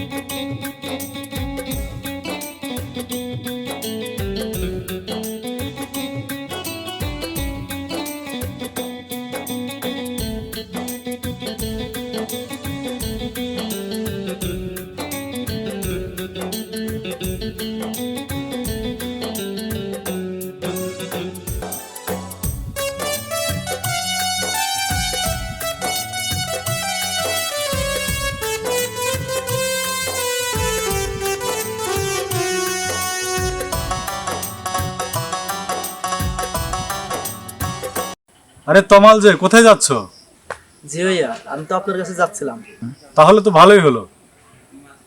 「なんだって」আরে তমাল যে কোথায় যাচ্ছ? জি ভাইয়া আমি তো আপনার কাছে যাচ্ছিলাম। তাহলে তো ভালোই হলো।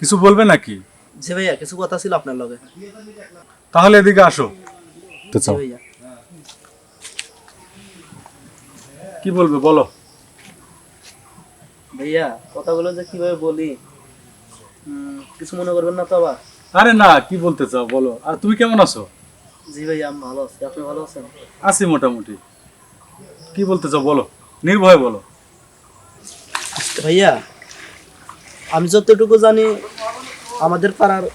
কিছু বলবে নাকি? জি ভাইয়া কিছু কথা ছিল আপনার লগে। তাহলে এদিকে আসো। তো জি ভাইয়া। কি বলবে বলো। ভাইয়া কথাগুলো যে কীভাবে বলি উম, কিছু মনে করবেন না তো আবার? আরে না কি বলতে চাও বলো। আর তুমি কেমন আছো? জি ভাইয়া আমি ভালো আছি। আপনি ভালো আছেন? আছি মোটামুটি। কি বলতে চাও বলো? নির্ভয় বলো। ভাইয়া আমি যতটুকু জানি আমাদের পাড়ার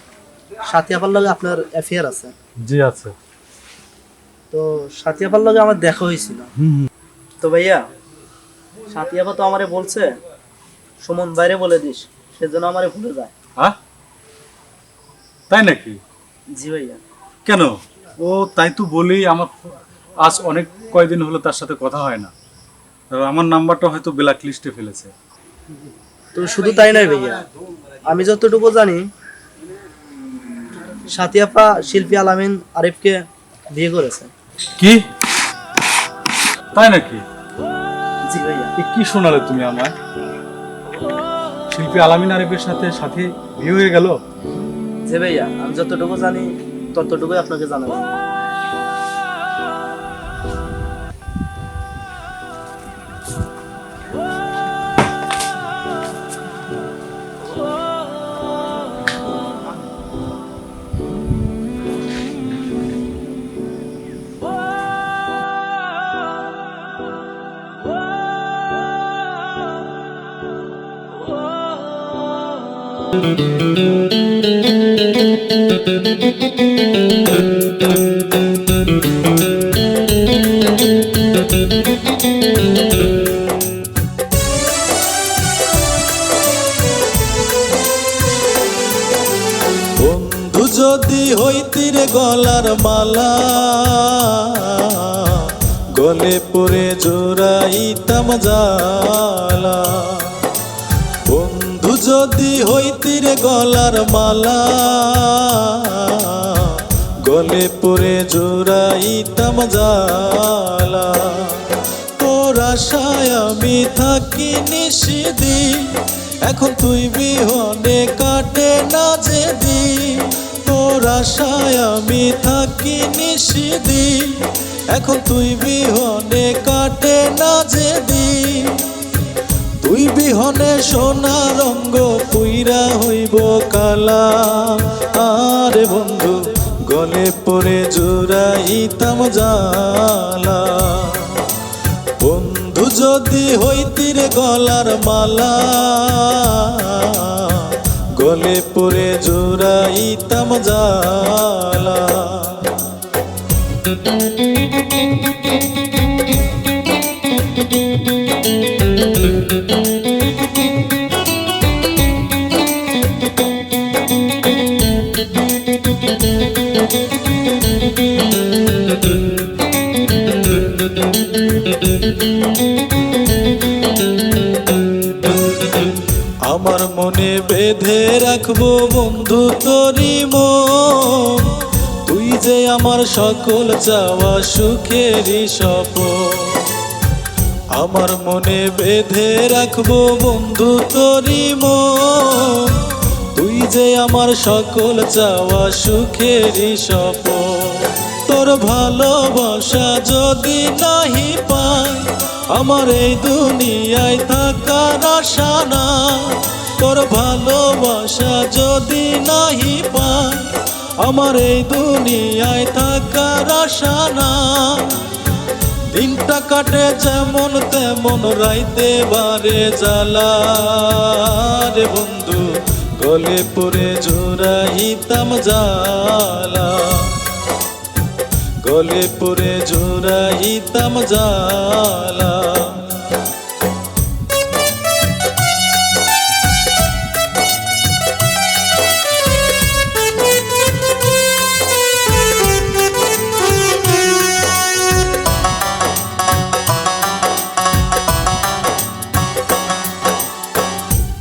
সাথিয়াপার লগে আপনার অ্যাফেয়ার আছে। জি আছে। তো সাথিয়াপার লগে আমার দেখা হয়েছিল। তো ভাইয়া সাথিয়াপা তো আমারে বলছে সুমন বাইরে বলে দিস সেজন্য আমারে ভুলে যায়। হ্যাঁ তাই নাকি? জি ভাইয়া। কেন? ও তাই তো বলি আমার আজ অনেক কয়দিন হলো তার সাথে কথা হয় না। আমার নাম্বারটা হয়তো ব্ল্যাক লিস্টে ফেলেছে। তো শুধু তাই নয় ভাইয়া আমি যতটুকু জানি সাথিয়াপা শিল্পী আলামিন আরিফকে বিয়ে করেছে। কি? তাই নাকি? জি ভাইয়া। কি শোনালে তুমি আমায়? শিল্পী আলামিন আরিফের সাথে সাথে বিয়ে হয়ে গেল? জি ভাইয়া আমি যতটুকু জানি ততটুকুই আপনাকে জানাব। যদি হইতিরে গলার মালা গলে পরে জোড়াইতাম জালা যদি হইতিরে গলার মালা, গলে পরে জোড়াইতাম জালা তোর আমি থাকি নিষিদিন এখন তুই বিহনে কাটে না যে দিন তোর আশায় আমি থাকি নিষিদিন এখন তুই বিহনে কাটে না যে দিন তুই বিহনে সোনা রঙ্গ পুইরা হইব কালা। আরে বন্ধু, গলে পরে জোড়াইতাম জালা বন্ধু যদি হইতিরে গলার মালা, গলে পরে জোড়াইতাম জালা রাখব বন্ধু তোরি মন। তুই যে আমার সকল চাওয়া সুখেরই স্বপন আমার মনে বেঁধে রাখব বন্ধু তোরি মন। তুই যে আমার সকল চাওয়া সুখেরই স্বপন তোর ভালোবাসা যদি নাহি পাই, আমার এই দুনিয়ায় থাকার আশা না তোর ভালোবাসা যদি নাহি পাই আমার এই দুনিয়ায় থাকার আশা না। দিনটা কাটে যেমন তেমন রাইতে বারে জ্বালা। রে বন্ধু, গলে পড়ে জোড়াইতাম জালা গলে পড়ে জোড়াইতাম জালা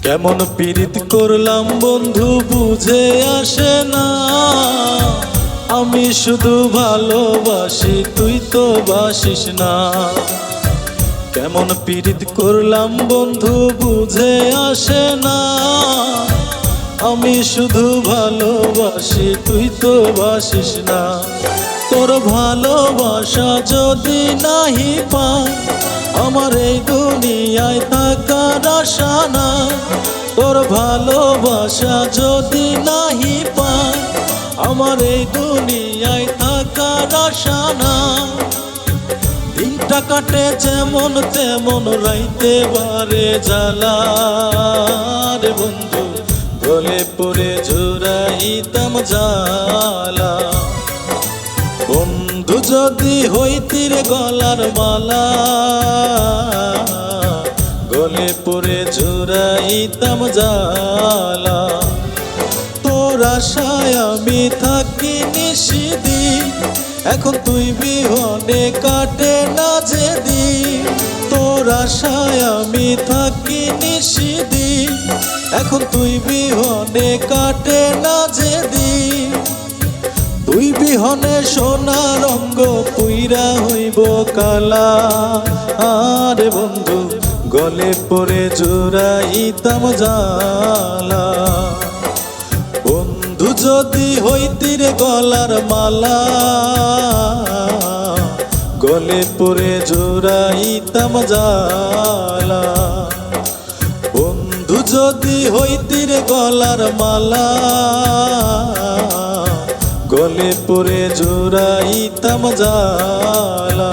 কেমন পীড়িত করলাম বন্ধু, বুঝে আসে না। আমি শুধু ভালোবাসি, তুই তো বাসিস না। কেমন পীড়িত করলাম বন্ধু, বুঝে আসে না। আমি শুধু ভালোবাসি, তুই তো বাসিস না। তোর ভালোবাসা যদি নাহি পাই আমার এই দুনিয়ায় থাকার আশা না। তোর ভালোবাসা যদি নাহি পাই আমার এই দুনিয়ায় থাকার আশা না। দিনটা কাটে যেমন তেমন, রাইতে বারে জ্বালা। রে বন্ধু, গলে পড়ে জোড়াইতাম জালা বন্ধু যদি হইতির গলার মালা, গলে পড়ে জোড়াইতাম জালা তোর আশায় আমি থাকি নিষিদি এখন তুই বিহনে কাটে না যেদি তোর আশায় আমি থাকি নিষিদি এখন তুই বিহনে কাটে না তুই বিহনে সোনা রঙ্গ পুইরা হইব কালা। আরে বন্ধু, গলে পড়ে জোড়াইতাম জালা বন্ধু, যদি হইতির গলার মালা, গলে পড়ে জোড়াইতাম জালা বন্ধু, যদি হইতির গলার মালা গলে পড়ে জোড়াইতাম জালা